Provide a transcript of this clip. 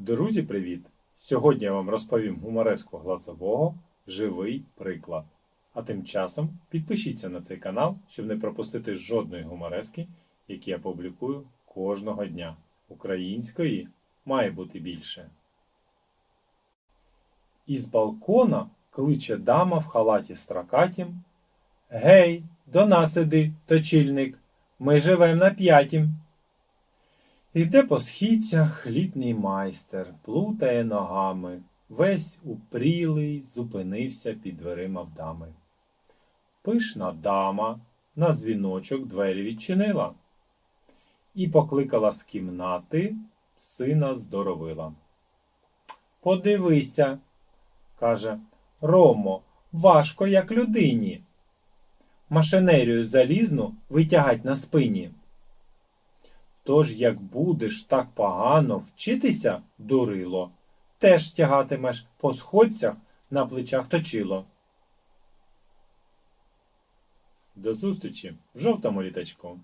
Друзі, привіт! Сьогодні я вам розповім гумореску гласового живий приклад. А тим часом підпишіться на цей канал, щоб не пропустити жодної гуморески, які я публікую кожного дня. Української має бути більше. Із балкона кличе дама в халаті стракатім. Гей, до нас іди, точильник, ми живем на п'ятім. Іде по східцях літній майстер, плутає ногами, весь упрілий, зупинився під дверима в дами. Пишна дама на дзвіночок двері відчинила і покликала з кімнати сина здоровила. Подивися, каже, Ромо, важко як людині. Машинерію залізну витягать на спині. Тож, як будеш так погано вчитися, дурило, теж тягатимеш по сходцях на плечах точило. До зустрічі в жовтому літачку.